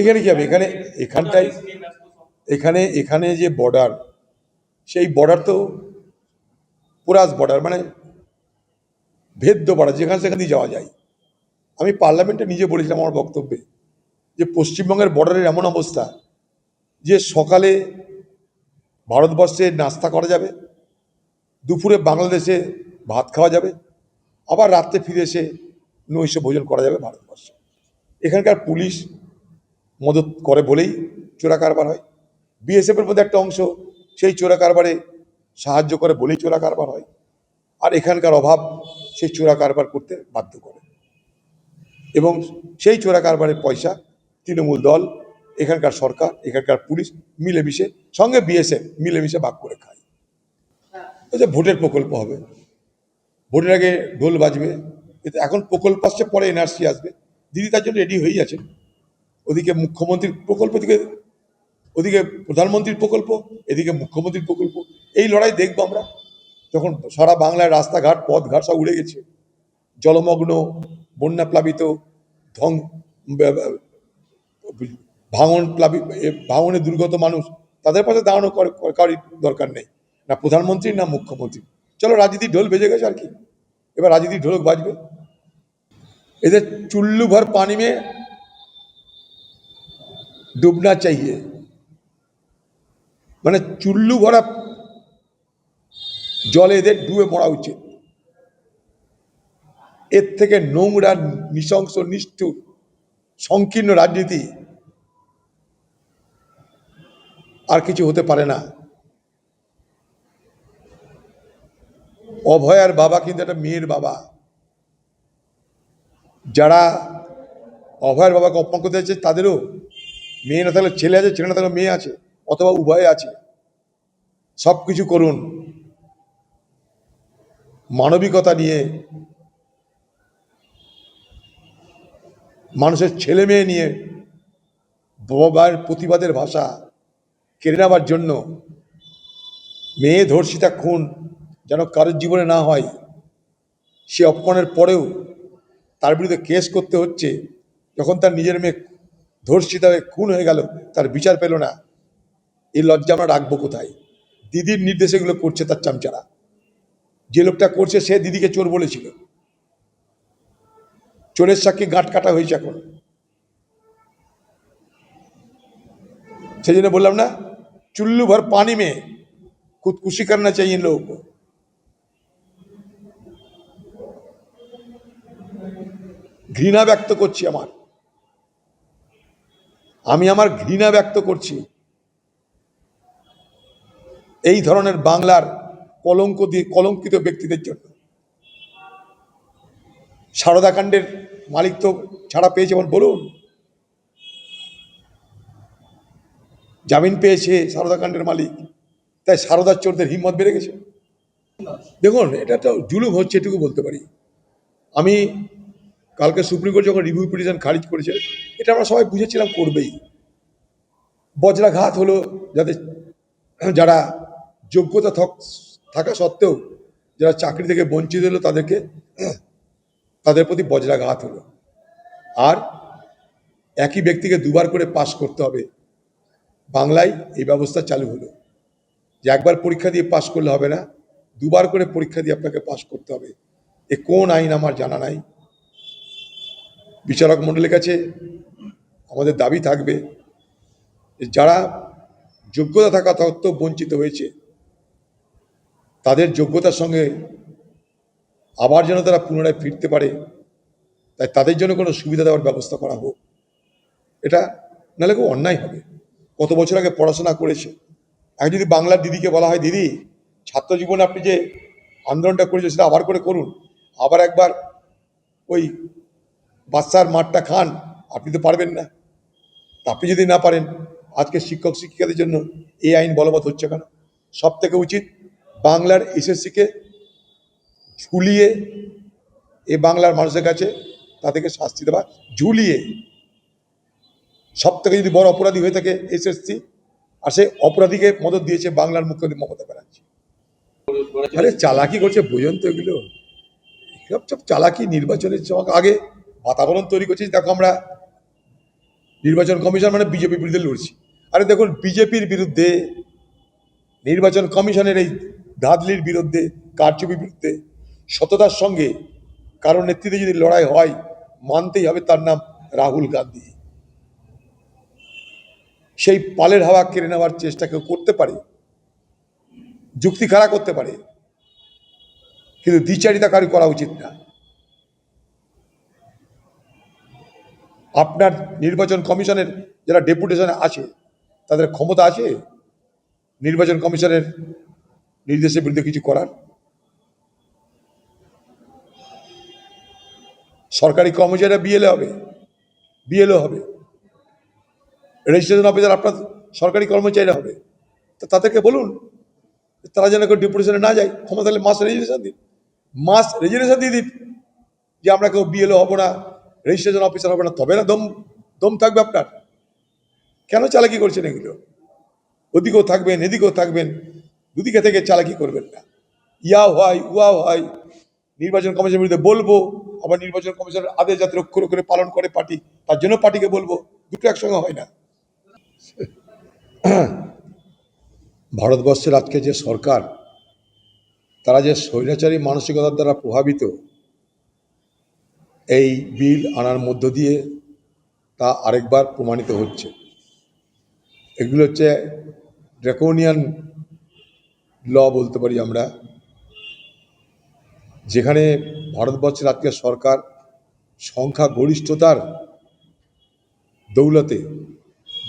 এখানে কি হবে এখানে এখানটাই এখানে এখানে যে বর্ডার সেই বর্ডার তো পুরাস বর্ডার মানে ভেদ্য বর্ডার যেখানে সেখানে যাওয়া যায়। আমি পার্লামেন্টে নিজে বলেছিলাম আমার বক্তব্যে যে পশ্চিমবঙ্গের বর্ডারের এমন অবস্থা যে সকালে ভারতবর্ষে নাস্তা করা যাবে, দুপুরে বাংলাদেশে ভাত খাওয়া যাবে, আবার রাত্রে ফিরে এসে নৈশ ভোজন করা যাবে ভারতবর্ষে। এখানকার পুলিশ মদত করে বলেই চোরা কারবার হয়। বিএসএফের মধ্যে একটা অংশ সেই চোরা কারবারে সাহায্য করে বলেই চোরা কারবার হয়। আর এখানকার অভাব সেই চোরা কারবার করতে বাধ্য করে। এবং সেই চোরা কারবারের পয়সা তৃণমূল দল, এখানকার সরকার, এখানকার পুলিশ মিলেমিশে, সঙ্গে বিএসএফ মিলেমিশে ভাগ করে খায়। যে ভোটের প্রকল্প হবে। ভোটের আগে ঢোল বাজবে, এতে এখন প্রকল্প আসছে, পরে এনআরসি আসবে। দিদি তার জন্য রেডি হয়েই আছেন। ওদিকে মুখ্যমন্ত্রীর প্রকল্প দিকে ওদিকে প্রধানমন্ত্রীর প্রকল্প এদিকে মুখ্যমন্ত্রীর প্রকল্প। এই লড়াই দেখব আমরা। যখন সারা বাংলায় রাস্তাঘাট পথঘাট সব উড়ে গেছে। জলমগ্ন বন্যা প্লাবিত ধং ভাঙন প্লাবিত এ, ভাঙনে দুর্গত মানুষ তাদের পাশে দাঁড়ানো কর- কর- কারোর দরকার নেই। না প্রধানমন্ত্রী না মুখ্যমন্ত্রী। চলো রাজনীতি ঢোল বেজে গেছে আর কি। এবার রাজনীতি ঢোলক বাজবে। এদের চুল্লু ভর পানি মে ডুবনা চাইয়ে মানে চুল্লু ভরা জলে এদের ডুবে মরা উচিত এর থেকে নোংরা নৃশংস নিষ্ঠুর সংকীর্ণ রাজনীতি আর কিছু হতে পারে না অভয়ার বাবা কিন্তু একটা মেয়ের বাবা যারা অভয়ের বাবাকে অপমান করতে যাচ্ছে, তাদেরও মেয়ে না থাকলে ছেলে আছে, ছেলে না থাকলে মেয়ে আছে, অথবা উভয়ে আছে। সব কিছু করুন। মানবিকতা নিয়ে, মানুষের ছেলে মেয়ে নিয়ে বাবার প্রতিবাদের ভাষা কেড়ে নেওয়ার জন্য মেয়ে ধর্ষিতা খুন যেন কারোর জীবনে না হয়, সে অপমানের পরেও তার বিরুদ্ধে কেস করতে হচ্ছে, যখন তার নিজের মেয়ে ধর্ষিত হয়ে খুন হয়ে গেল, তার বিচার পেল না, এই লজ্জা আমরা রাখব কোথায়? দিদির নির্দেশে এগুলো করছে তার চামচারা। যে লোকটা করছে, সে দিদিকে চোর বলেছিল। চোরের সাক্ষী গাঁট কাটা হয়েছে এখন। সেই জন্য বললাম না চুল্লু ভর পানি মেয়ে, খুদকুশি খুশি করনা চাই লোক ঘৃণা ব্যক্ত করছি আমার। আমি আমার ঘৃণা ব্যক্ত করছি। এই ধরনের বাংলার কলঙ্ক দিয়ে, কলঙ্কিত ব্যক্তিদের জন্য। সারদাকাণ্ডের মালিক তো ছাড়া পেয়েছে যেমন বলুন। জামিন পেয়েছে সারদাকাণ্ডের মালিক। তাই সারদার চোরদের হিম্মত বেড়ে গেছে। দেখুন, এটা তো জুলুম হচ্ছে, এটুকু বলতে পারি। আমি কালকে সুপ্রিম কোর্ট যখন রিভিউ পিটিশন খারিজ করেছে, এটা আমরা সবাই বুঝেছিলাম করবেই। বজ্রাঘাত হলো যাতে যারা যোগ্যতা থক- সত্ত্বেও, যারা চাকরি থেকে বঞ্চিত হলো তাদেরকে, তাদের প্রতি বজ্রাঘাত হলো। আর একই ব্যক্তিকে দুবার করে পাশ করতে হবে। বাংলায় এই ব্যবস্থা চালু হলো। যে একবার পরীক্ষা দিয়ে পাশ করলে হবে না, দুবার করে পরীক্ষা দিয়ে আপনাকে পাশ করতে হবে। এ কোন আইন আমার জানা নাই। বিচারক মণ্ডলের কাছে আমাদের দাবি থাকবে যারা যোগ্যতা থাকা সত্ত্বেও বঞ্চিত হয়েছে, তাদের যোগ্যতার সঙ্গে আবার যেন তারা পুনরায় ফিরতে পারে, তাই তাদের জন্য কোনো সুবিধা দেওয়ার ব্যবস্থা করা হোক। এটা নাহলে খুব অন্যায় হবে। কত বছর আগে পড়াশোনা করেছে। এখন যদি বাংলার দিদিকে বলা হয়, দিদি ছাত্র জীবনে আপনি যে আন্দোলনটা করেছেন সেটা আবার করে করুন। আবার একবার ওই বাচ্চার মাঠটা খান, আপনি তো পারবেন না। আপনি যদি না পারেন, আজকে শিক্ষক শিক্ষিকাদের জন্য এই আইন বলবৎ হচ্ছে কেন? সব থেকে উচিত বাংলার এসএসসিকে ঝুলিয়ে, এ বাংলার মানুষের কাছে তাদেরকে শাস্তি দেওয়া, ঝুলিয়ে। সব থেকে যদি বড় অপরাধী হয়ে থাকে এসএসসি, আর সে অপরাধীকে মদত দিয়েছে বাংলার মুখ্যমন্ত্রী মমতা ব্যানার্জি। আরে চালাকি করছে, বোঝেন তো এগুলো। সব চালাকি নির্বাচনের আগে বাতাবরণ তৈরি করছি, দেখো আমরা নির্বাচন কমিশন মানে বিজেপির বিরুদ্ধে লড়ছি। আরে দেখুন, বিজেপির বিরুদ্ধে, নির্বাচন কমিশনের এই ধাঁধলির বিরুদ্ধে, কারচুপির বিরুদ্ধে, সততার সঙ্গে কারণ নেতৃত্বে যদি লড়াই হয়, মানতেই হবে তার নাম রাহুল গান্ধী। সেই পালের হাওয়া কেড়ে নেওয়ার চেষ্টা কেউ করতে পারে, যুক্তি খাড়া করতে পারে, কিন্তু দ্বিচারিতা কারও করা উচিত না। আপনার নির্বাচন কমিশনের যারা ডেপুটেশনে আছে, তাদের ক্ষমতা আছে? নির্বাচন কমিশনের নির্দেশের বিরুদ্ধে কিছু করার? সরকারি কর্মচারীরা বিএলএ হবে। বিএলও হবে। রেজিস্ট্রেশন অফিসার আপনার সরকারি কর্মচারীরা হবে। তো তাদেরকে বলুন, তারা যেন কেউ ডেপুটেশনে না যায়, ক্ষমতা হলে মাস রেজিস্ট্রেশন দিন। মাস রেজিস্ট্রেশন দিয়ে দিন যে আমরা কেউ বিএলও হব না। রেজিস্ট্রেশন অফিসার হবে না, তবে না, দম দম থাকবে আপনার। কেন চালাকি করছেন এগুলো? ওদিকেও থাকবেন, এদিকেও থাকবেন, দুদিকে থেকে চালাকি করবেন না। ইয়া হয়, উয়া হয়, নির্বাচন কমিশনের বিরুদ্ধে বলব, আবার নির্বাচন কমিশনের আদেশ যাতে অক্ষর করে পালন করে পার্টি, তার জন্য পার্টিকে বলব, দুটো একসঙ্গে হয় না। ভারতবর্ষের আজকে যে সরকার, তারা যে স্বৈরাচারী মানসিকতার দ্বারা প্রভাবিত এই বিল আনার মধ্য দিয়ে তা আরেকবার প্রমাণিত হচ্ছে। এগুলো হচ্ছে ড্রাকোনিয়ান ল বলতে পারি আমরা। যেখানে ভারতবর্ষের আজকে সরকার সংখ্যা গরিষ্ঠতার দৌলতে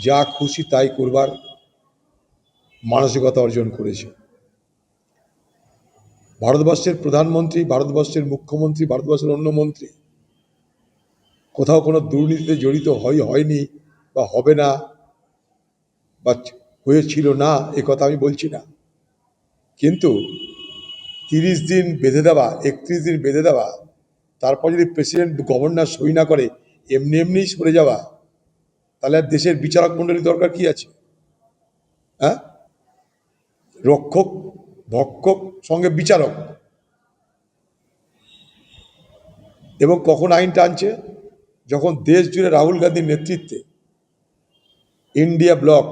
যা খুশি তাই করবার মানসিকতা অর্জন করেছে। ভারতবর্ষের প্রধানমন্ত্রী, ভারতবর্ষের মুখ্যমন্ত্রী, ভারতবর্ষের অন্য মন্ত্রী কোথাও কোনো দুর্নীতিতে জড়িত হয় হয়নি বা হবে না বা হয়েছিল না, এ কথা আমি বলছি না। কিন্তু তিরিশ দিন বেঁধে দেওয়া, একত্রিশ দিন বেঁধে দেওয়া, তারপর যদি প্রেসিডেন্ট, গভর্নর সই না করে, এমনি এমনিই সরে যাওয়া, তাহলে আর দেশের বিচারক মণ্ডলীর দরকার কি আছে? হ্যাঁ? রক্ষক, ভক্ষক সঙ্গে বিচারক। এবং কখন আইনটা আনছে? যখন দেশ জুড়ে রাহুল গান্ধীর নেতৃত্বে ইন্ডিয়া ব্লক,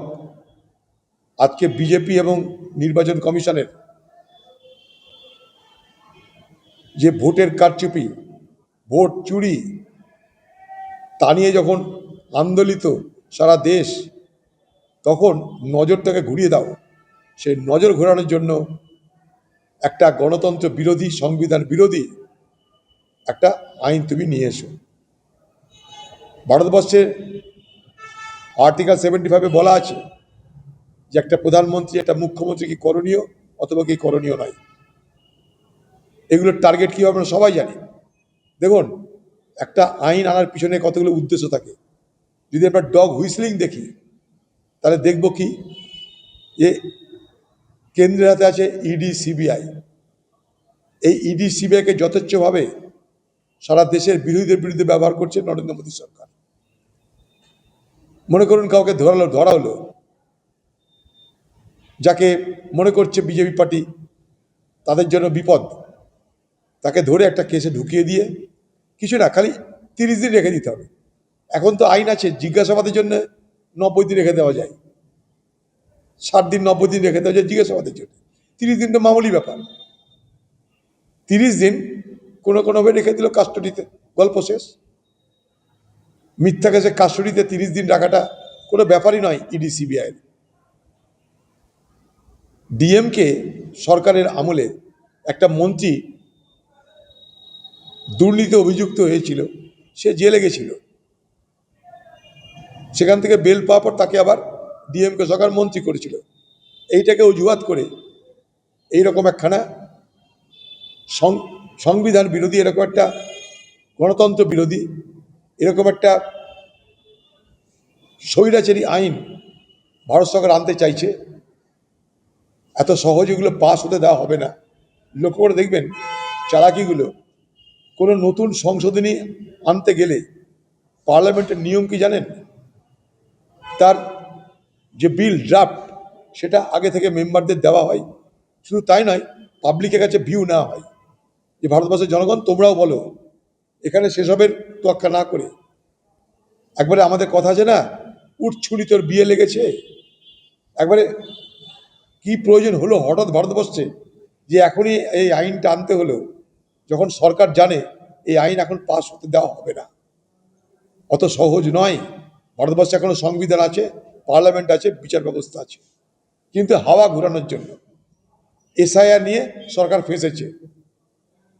আজকে বিজেপি এবং নির্বাচন কমিশনের যে ভোটের কারচুপি, ভোট চুরি, তা নিয়ে যখন আন্দোলিত সারা দেশ, তখন নজরটাকে ঘুরিয়ে দাও। সেই নজর ঘোরানোর জন্য একটা গণতন্ত্র বিরোধী, সংবিধান বিরোধী একটা আইন তুমি নিয়ে এসো। ভারতবর্ষের আর্টিকেল সেভেন্টি ফাইভে বলা আছে যে একটা প্রধানমন্ত্রী, একটা মুখ্যমন্ত্রী কি করণীয় অথবা কি করণীয় নয়। এগুলোর টার্গেট কী হবে আমরা সবাই জানি। দেখুন, একটা আইন আনার পিছনে কতগুলো উদ্দেশ্য থাকে। যদি আমরা ডগ হুইসলিং দেখি, তাহলে দেখব কি? যে কেন্দ্রের হাতে আছে ইডি সিবিআই এই ইডি সিবিআইকে যথেচ্ছভাবে সারা দেশের বিরোধীদের বিরুদ্ধে ব্যবহার করছে নরেন্দ্র মোদী সরকার। মনে করুন কাউকে ধরালো, ধরা হলো। যাকে মনে করছে বিজেপি পার্টি, তাদের জন্য বিপদ। তাকে ধরে একটা কেসে ঢুকিয়ে দিয়ে কিছু না, খালি তিরিশ দিন রেখে দিতে হবে। এখন তো আইন আছে, জিজ্ঞাসাবাদের জন্য নব্বই দিন রেখে দেওয়া যায়। ষাট দিন, নব্বই দিন রেখে দেওয়া যায় জিজ্ঞাসাবাদের জন্য। তিরিশ দিন তো মামুলি ব্যাপার। তিরিশ দিন কোনো কোনোভাবে রেখে দিল কাস্টডিতে গল্প শেষ। মিথ্যা কেসে কাস্টডিতে তিরিশ দিন রাখাটা কোনো ব্যাপারই নয় ইডি, সিবিআইয়ের। ডিএমকে সরকারের আমলে একটা মন্ত্রী দুর্নীতি অভিযুক্ত হয়েছিল, সে জেলে গেছিল। সেখান থেকে বেল পাওয়ার পর তাকে আবার ডিএমকে সরকার মন্ত্রী করেছিল। এইটাকে অজুহাত করে এইরকম একখানা সং- সংবিধান বিরোধী এরকম একটা গণতন্ত্র বিরোধী এরকম একটা স্বৈরাচারী আইন ভারত সরকার আনতে চাইছে। এত সহজ এগুলো পাস হতে দেওয়া হবে না। লক্ষ্য করে দেখবেন চালাকিগুলো। কোনো নতুন সংশোধনী আনতে গেলে পার্লামেন্টের নিয়ম কি জানেন? তার যে বিল ড্রাফট, সেটা আগে থেকে মেম্বারদের দেওয়া হয়। শুধু তাই নয় পাবলিকের কাছে ভিউ নেওয়া হয়। যে ভারতবর্ষের জনগণ, তোমরাও বলো। এখানে সেসবের তোয়াক্কা না করে। একবারে আমাদের কথা আছে না উঠছুনি তোর বিয়ে লেগেছে? একবারে কি প্রয়োজন হলো? হঠাৎ ভারতবর্ষে যে এখনই এই আইনটা আনতে হলো, যখন সরকার জানে এই আইন এখন পাস হতে দেওয়া হবে না। অত সহজ নয়। ভারতবর্ষে এখনও সংবিধান আছে, পার্লামেন্ট আছে, বিচার ব্যবস্থা আছে। কিন্তু হাওয়া ঘোরানোর জন্য এসআইআর নিয়ে সরকার ফেঁসেছে।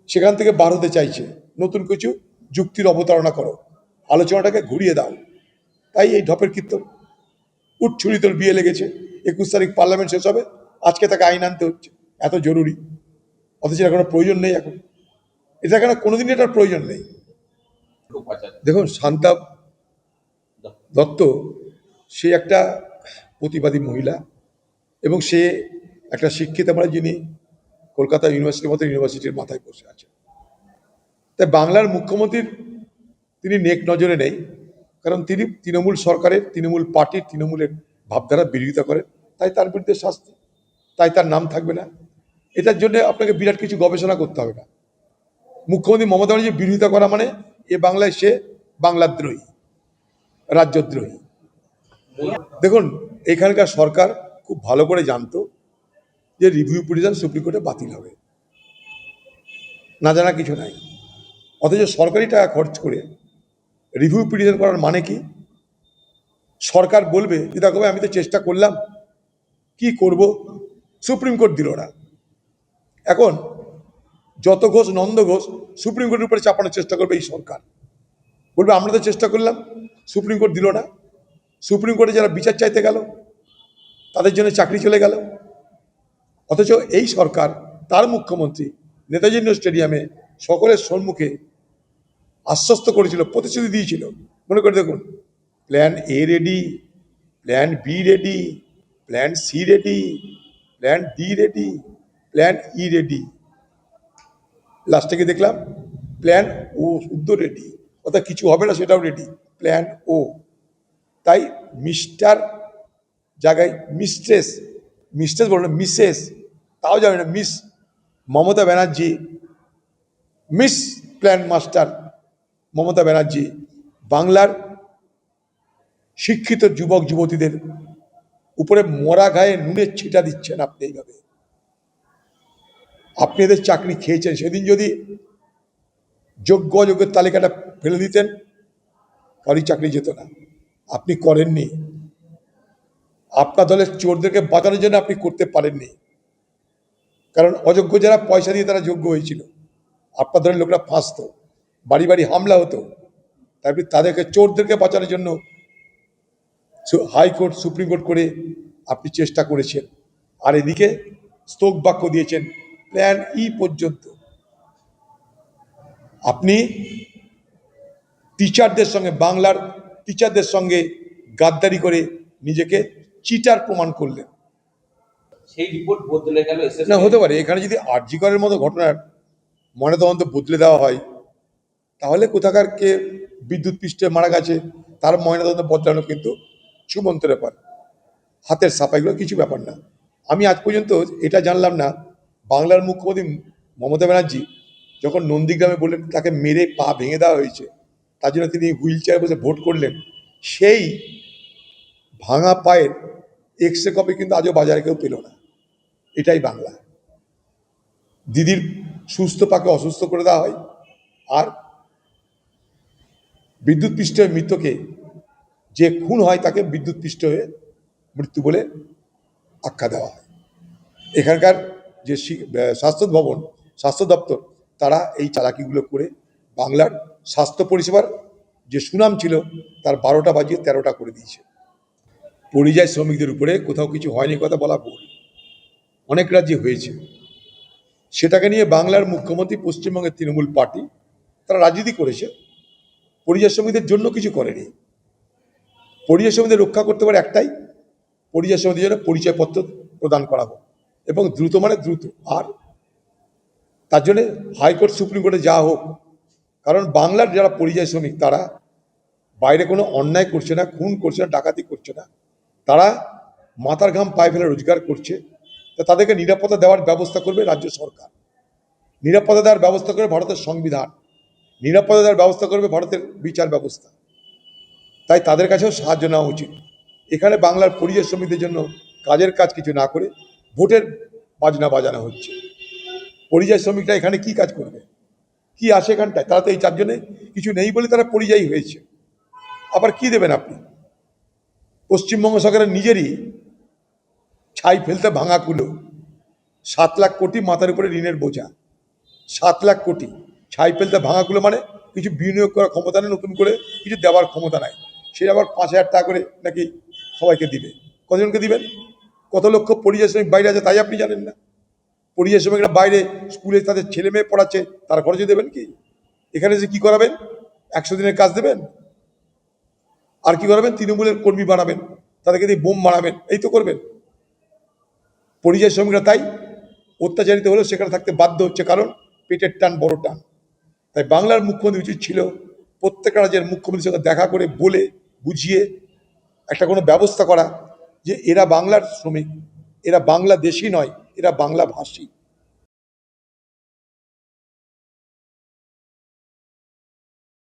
সেখান থেকে বার হতে চাইছে। নতুন কিছু যুক্তির অবতারণা করো। আলোচনাটাকে ঘুরিয়ে দাও। তাই এই ঢপের কীর্তন উঠছুরি তোর বিয়ে লেগেছে। একুশ তারিখ পার্লামেন্ট শেষ হবে। আজকে তাকে আইন আনতে হচ্ছে। এত জরুরি। অথচ এর কোনো প্রয়োজন নেই এখন। এটা কেন কোনোদিনই এটার প্রয়োজন নেই। দেখুন শান্তা দত্ত সে একটা প্রতিবাদী মহিলা এবং সে একটা শিক্ষিত আমরা যিনি কলকাতা ইউনিভার্সিটির মতো ইউনিভার্সিটির মাথায় বসে আছে। তাই বাংলার মুখ্যমন্ত্রীর তিনি নেক নজরে নেই, কারণ তিনি তৃণমূল সরকারের, তৃণমূল পার্টির, তৃণমূলের ভাবধারা বিরোধিতা করেন। তাই তার বিরুদ্ধে শাস্তি, তাই তার নাম থাকবে না। এটার জন্য আপনাকে বিরাট কিছু গবেষণা করতে হবে না। মুখ্যমন্ত্রী মমতা ব্যানার্জি বিরোধিতা করা মানে এ বাংলায় সে বাংলাদ্রোহী, রাজ্যদ্রোহী। দেখুন, এখানকার সরকার খুব ভালো করে জানতো যে রিভিউ পিটিশন সুপ্রিম কোর্টে বাতিল হবে। না জানা কিছু নাই। অথচ সরকারি টাকা খরচ করে রিভিউ পিটিশন করার মানে কি? সরকার বলবে যে দেখো আমি তো চেষ্টা করলাম, কি করব? সুপ্রিম কোর্ট দিল না। এখন যত ঘোষ নন্দ ঘোষ সুপ্রিম কোর্টের উপরে চাপানোর চেষ্টা করবে এই সরকার। বলবে, আমরা তো চেষ্টা করলাম সুপ্রিম কোর্ট দিল না। সুপ্রিম কোর্টে যারা বিচার চাইতে গেল, তাদের জন্য চাকরি চলে গেল। অথচ এই সরকার, তার মুখ্যমন্ত্রী, নেতাজি স্টেডিয়ামে সকলের সম্মুখে আশ্বস্ত করেছিল, প্রতিশ্রুতি দিয়েছিল। মনে করে দেখুন plan A ready plan B ready plan C ready plan D ready plan E ready লাস্টে গিয়ে দেখলাম প্ল্যান ও শুদ্ধ রেডি অর্থাৎ কিছু হবে না, সেটাও রেডি প্ল্যান ও তাই মিস্টার জায়গায় মিস্ট্রেস মিস্ট্রেস বলল মিসেস তাও যাবে না miss Mamata Banerjee miss plan master Mamata Banerjee বাংলার শিক্ষিত যুবক, যুবতীদের উপরে মরা গায়ে নুনের ছিটা দিচ্ছেন আপনি এইভাবে। আপনি এদের চাকরি খেয়েছেন, সেদিন যদি যোগ্য অযোগ্যের তালিকাটা ফেলে দিতেন কারোই চাকরি যেত না। আপনি করেননি। আপনার দলের চোরদেরকে বাঁচানোর জন্য আপনি করতে পারেননি। কারণ অযোগ্য যারা পয়সা দিয়ে তারা যোগ্য হয়েছিল, আপনার দলের লোকরা ফাঁসত। বাড়ি বাড়ি হামলা হতো। তারপরে তাদেরকে চোরদেরকে বাঁচানোর জন্য হাইকোর্ট সুপ্রিম কোর্ট করে আপনি চেষ্টা করেছেন। আর এদিকে স্তোক বাক্য দিয়েছেন প্ল্যান ই পর্যন্ত। আপনি টিচারদের সঙ্গে বাংলার টিচারদের সঙ্গে গাদ্দারি করে নিজেকে চিটার প্রমাণ করলেন। সেই রিপোর্ট বদলে গেল না হতে পারে। এখানে যদি আর্যিকরের মতো ঘটনার ময়নাতদন্ত বদলে দেওয়া হয় তাহলে কোথাকার কে বিদ্যুৎ পৃষ্ঠে মারা গেছে, তার ময়নাতদন্ত বদলানো কিন্তু সুমন্ত ব্যাপার। হাতের সাফাইগুলো কিছু ব্যাপার না। আমি আজ পর্যন্ত এটা জানলাম না। বাংলার মুখ্যমন্ত্রী মমতা ব্যানার্জি যখন নন্দীগ্রামে বললেন তাকে মেরে পা ভেঙে দেওয়া হয়েছে, তার জন্য তিনি হুইল চেয়ারে বসে ভোট করলেন, সেই ভাঙা পায়ের এক্স রে কপি কিন্তু আজও বাজারে কেউ পেল না। এটাই বাংলা। দিদির সুস্থ পাকে অসুস্থ করে দেওয়া হয়, আর বিদ্যুৎ পৃষ্ঠ হয়ে মৃতকে যে খুন হয় তাকে বিদ্যুৎ পৃষ্ঠ হয়ে মৃত্যু বলে আখ্যা দেওয়া হয়। এখানকার যে স্বাস্থ্য ভবন, স্বাস্থ্য দপ্তর, তারা এই চালাকিগুলো করে বাংলার স্বাস্থ্য পরিষেবার যে সুনাম ছিল তার বারোটা বাজিয়ে তেরোটা করে দিয়েছে। পরিযায়ী শ্রমিকদের উপরে কোথাও কিছু হয়নি কথা বলা ভুল। অনেক রাজ্যে হয়েছে। সেটাকে নিয়ে বাংলার মুখ্যমন্ত্রী, পশ্চিমবঙ্গের তৃণমূল পার্টি, তারা রাজনীতি করেছে। পরিযায়ী শ্রমিকদের জন্য কিছু করেনি। পরিযায়ী শ্রমিকদের রক্ষা করতে পারে একটাই, পরিযায়ী শ্রমিকদের জন্য পরিচয়পত্র প্রদান করা হোক। এবং দ্রুত মানে দ্রুত, আর তার জন্যে হাইকোর্ট, সুপ্রিম কোর্টে যাওয়া হোক, কারণ বাংলার যারা পরিযায়ী শ্রমিক, তারা বাইরে কোনো অন্যায় করছে না, খুন করছে না, ডাকাতি করছে না, তারা মাথার ঘাম পায়ে ফেলে রোজগার করছে, তা তাদেরকে নিরাপত্তা দেওয়ার ব্যবস্থা করবে রাজ্য সরকার। নিরাপত্তা দেওয়ার ব্যবস্থা করবে ভারতের সংবিধান। নিরাপত্তা দেওয়ার ব্যবস্থা করবে ভারতের বিচার ব্যবস্থা। তাই তাদের কাছেও সাহায্য নেওয়া উচিত। এখানে বাংলার পরিযায়ী শ্রমিকদের জন্য কাজের কাজ কিছু না করে ভোটের বাজনা বাজানো হচ্ছে। পরিযায়ী শ্রমিকরা এখানে কি কাজ করবে? কি আসে এখানটায়? তারা তো এই চারজনে কিছু নেই বলে তারা পরিযায়ী হয়েছে। আবার কি দেবেন আপনি? পশ্চিমবঙ্গ সরকারের নিজেরই ছাই ফেলতে ভাঙা কুলো। সাত লাখ কোটি মাথার উপরে ঋণের বোঝা। সাত লাখ কোটি। ছাই ফেলতে ভাঙা কুলো মানে কিছু বিনিয়োগ করার ক্ষমতা নেই, নতুন করে কিছু দেওয়ার ক্ষমতা নাই। সে আবার পাঁচ হাজার টাকা করে নাকি সবাইকে দিবে। কতজনকে দিবেন? কত লক্ষ পরিযায়ী শ্রমিক বাইরে আছে তাই আপনি জানেন না। পরিযায়ী শ্রমিকরা বাইরে স্কুলে তাদের ছেলে মেয়ে পড়াচ্ছে, তার খরচে দেবেন কি? এখানে যে কি করাবেন? একশো দিনের কাজ দেবেন? আর কি করাবেন? তৃণমূলের কর্মী বানাবেন, তাদেরকে দিয়ে বোম বানাবেন এই তো করবেন। পরিযায়ী শ্রমিকরা তাই অত্যাচারিত হলেও সেখানে থাকতে বাধ্য হচ্ছে, কারণ পেটের টান বড় টান। তাই বাংলার মুখ্যমন্ত্রী উচিত ছিল প্রত্যেক রাজ্যের মুখ্যমন্ত্রীর সঙ্গে দেখা করে বলে, বুঝিয়ে একটা কোনো ব্যবস্থা করা যে এরা বাংলার শ্রমিক, এরা বাংলাদেশি নয়, এরা বাংলা ভাষী